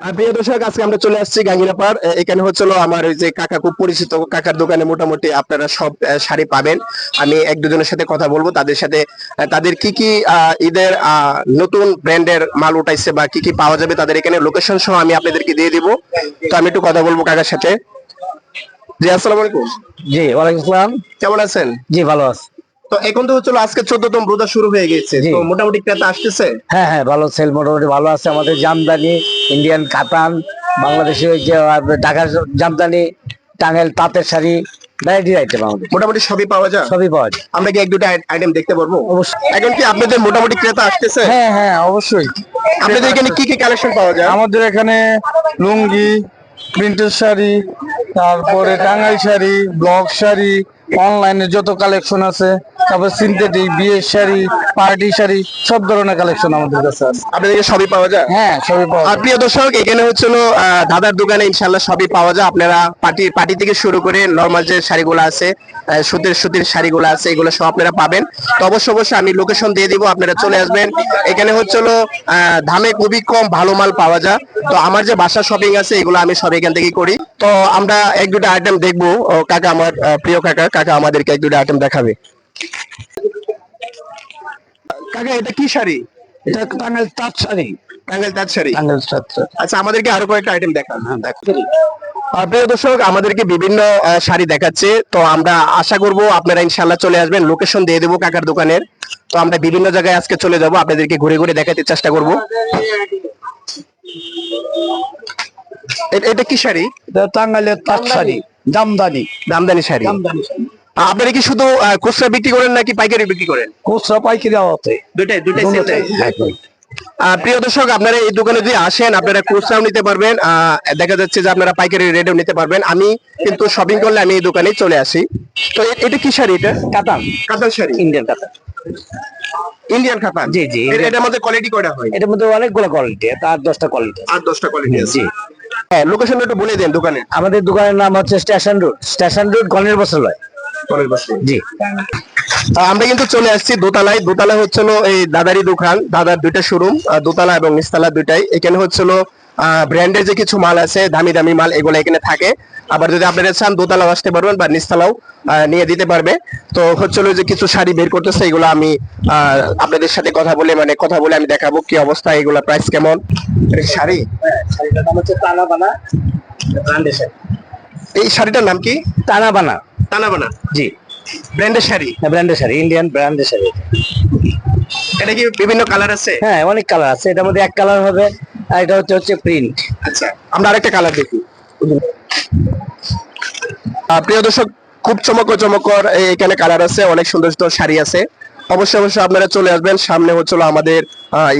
প্রিয় দর্শক আজকে আমরা চলে আসছি গাঙ্গিনাপাড় এ- এখানে হচ্ছিল আমার যে কাকা খুব পরিচিত কাকার দোকানে মোটামুটি আপনারা সব শাড়ি পাবেন। আমি এক দুজনের সাথে কথা বলব তাদের সাথে তাদের কি কি ঈদের নতুন ব্র্যান্ডের মাল উঠাইছে বা কি কি পাওয়া যাবে তাদের এখানে লোকেশন সহ আমি আপনাদেরকে দিয়ে দিব। তো আমি একটু কথা বলব কাকার সাথে। জি আসসালামু আলাইকুম। জি ওয়ালাইকুম আসসালাম। কেমন আছেন? জি ভালো আছে। তো এখন তো হচ্ছিল আজকে চোদ্দতম রোজা শুরু হয়ে গেছে। তো মোটামুটি ক্রেতা আসতেছে? হ্যাঁ হ্যাঁ ভালো সেল মোটামুটি ভালো আছে। আমাদের জামদানি ইন্ডিয়ান কাতান বাংলাদেশে ওই যে ঢাকার জামদানি টাঙ্গাইল তাঁতের শাড়ি ভ্যারাইটির আইটেম আমাদের। মোটামুটি সবই পাওয়া যায়? সবই পাওয়া যায়। আমরা কি এক দুটো আইটেম দেখতে পারব? অবশ্যই। এখন কি আপনাদের মোটামুটি ক্রেতা আসতেছে? হ্যাঁ হ্যাঁ অবশ্যই। আপনাদের এখানে কি কি কালেকশন পাওয়া যায়? আমাদের এখানে লুঙ্গি প্রিন্টের শাড়ি তারপরে টাঙ্গাই শাড়ি ব্লক শাড়ি অনলাইনে যত কালেকশন আছে তারপর সিনথেটিক বিয়ের শাড়ি পার্টি শাড়ি সব ধরনের কালেকশন আমাদের কাছে আছে। আপনাদের সবই পাওয়া যায়? হ্যাঁ সবই পাওয়া যায়। প্রিয় দর্শক এখানে হচ্ছিল আহ, দাদার দোকানে ইনশাল্লাহ সবই পাওয়া যায়। আপনারা পার্টি পার্টি থেকে শুরু করে নর্মাল যে শাড়িগুলো আছে সুতির সুতির শাড়িগুলো আছে এগুলো সব আপনারা পাবেন। তো অবশ্যই অবশ্যই আমি লোকেশন দিয়ে দিব আপনারা চলে আসবেন। এখানে হচ্ছিল আহ, দামে খুবই কম ভালো মাল পাওয়া যায়। তো আমার যে বাসা শপিং আছে এগুলো আমি সব এখান থেকেই করি। তো আমরা এক দুটো আইটেম দেখব কাকা আমার প্রিয় কাকা কাকা আমাদেরকে এক দুটো আইটেম দেখাবে। কাকা এটা কি শাড়ি? এটা টাঙ্গাইল তাঁত শাড়ি। টাঙ্গাইল তাঁত শাড়ি? টাঙ্গাইল তাঁত আচ্ছা আমাদেরকে আরও কয়েকটা আইটেম দেখান। হ্যাঁ দেখো প্রিয় দর্শক আমাদেরকে বিভিন্ন শাড়ি দেখাচ্ছে। তো আমরা আশা করব আপনারা ইনশাল্লাহ চলে আসবেন। লোকেশন দিয়ে দেবো কাকার দোকানের। তো আমরা বিভিন্ন জায়গায় আজকে চলে যাব। আপনাদেরকে ঘুরে ঘুরে দেখাতে চেষ্টা করব। এটা কি শাড়ি? এটা টাঙ্গাইলের তাঁত শাড়ি। জামদানি। শাড়ি। জামদানি শাড়ি। আহ, আপনারা কি শুধু খুচরা বিক্রি করেন নাকি পাইকারি বিক্রি করেন? খুচরা পাইকারি আওয়াতে দুটাই দুটাই প্রিয় দর্শক আপনারা এই দোকানে যদি আসেন আপনারা খুচরাও নিতে পারবেন। দেখা যাচ্ছে যে আপনারা পাইকারি রেটেও নিতে পারবেন। আমি কিন্তু শপিং করলে আমি এই দোকানে চলে আসি। তো এটা কি শাড়ি এটা? কাতান। কাতান শাড়ি। ইন্ডিয়ান কাতান। ইন্ডিয়ান কাতান? জি, জি, এর- এটার মধ্যে কোয়ালিটি কয়টা হয়? এটার মধ্যে অনেকগুলো কোয়ালিটি তার দশটা কোয়ালিটি আর দশটা কোয়ালিটি আছে। জি। হ্যাঁ লোকেশন একটু বলে দেন দোকানের। আমাদের দোকানের নাম হচ্ছে স্টেশন রোড। স্টেশন রোড গণের বসালয় জি। আমরা কিন্তু চলে আসছি দোতলায়। দোতলা হচ্ছিল এই দাদারি দোকান। দাদার দুইটা শোরুম দোতলা এবং নিচতলা দুইটাই। এখানে হচ্ছিল ব্র্যান্ডের যে কিছু মাল আছে দামি দামি মাল এগুলো এখানে থাকে। আবার যদি আপনারা চান দোতলাও আসতে পারবেন বা নিচতলাও নিয়ে দিতে পারবে। তো হচ্ছিল যে কিছু শাড়ি বের করতেছে এগুলো আমি আহ, আপনাদের সাথে কথা বলে মানে কথা বলে আমি দেখাবো কি অবস্থা এগুলা প্রাইস কেমন। শাড়ি? শাড়িটার নাম হচ্ছে টানা বানা ব্র্যান্ডের শাড়ি। এই শাড়িটার নাম কি? টানা বানা তানাবানা? জি। ব্র্যান্ডের শাড়ি? ব্র্যান্ডের শাড়ি ইন্ডিয়ান ব্র্যান্ডের শাড়ি এটা। কি বিভিন্ন কালার আছে? হ্যাঁ অনেক কালার আছে এটার মধ্যে এক কালার হবে আর এটা হচ্ছে হচ্ছে প্রিন্ট আচ্ছা আমরা আরেকটা কালার দেখি। প্রিয় দর্শক, খুব চমকর চমকর এখানে কালার আছে, অনেক সুন্দর সুন্দর শাড়ি আছে। অবশ্যই অবশ্যই আপনারা চলে আসবেন। সামনে হচ্ছিল আমাদের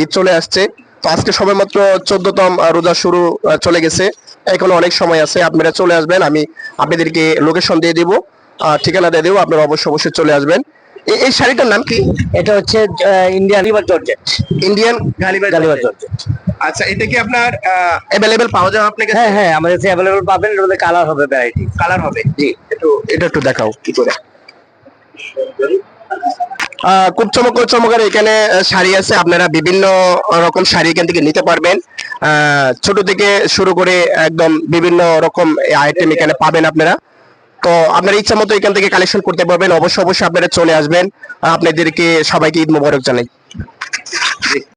ঈদ চলে আসছে। তো আজকে সবে মাত্র চোদ্দতম রোজা শুরু চলে গেছে। এখনও অনেক সময় আছে, আপনারা চলে আসবেন। আমি আপনাদেরকে লোকেশন দিয়ে দিব। ঠিকানা দিয়ে দেবো, আপনারা অবশ্যই অবশ্যই চলে আসবেন। এই- শাড়িটার নাম কি? এটা হচ্ছে ইন্ডিয়ান লিভার জর্জেট ইন্ডিয়ান গালিবার গালিবার জর্জেট আচ্ছা এটা কি আপনার অ্যাভেলেবেল পাওয়া যাবে আপনার কাছে হ্যাঁ হ্যাঁ আমাদের কাছে অ্যাভেলেবল পাবেন এর মধ্যে কালার হবে ভ্যারাইটি কালার হবে? জি। একটু এটা একটু দেখাও কি করে। খুব চমৎকার এখানে শাড়ি আছে। আপনারা বিভিন্ন রকম শাড়ি এখান থেকে নিতে পারবেন। আহ, ছোট থেকে শুরু করে একদম বিভিন্ন রকম আইটেম এখানে পাবেন আপনারা। তো আপনার ইচ্ছা মতো এখান থেকে কালেকশন করতে পারবেন। অবশ্যই অবশ্যই আপনারা চলে আসবেন। আপনাদেরকে সবাইকে ঈদ মোবারক জানাই।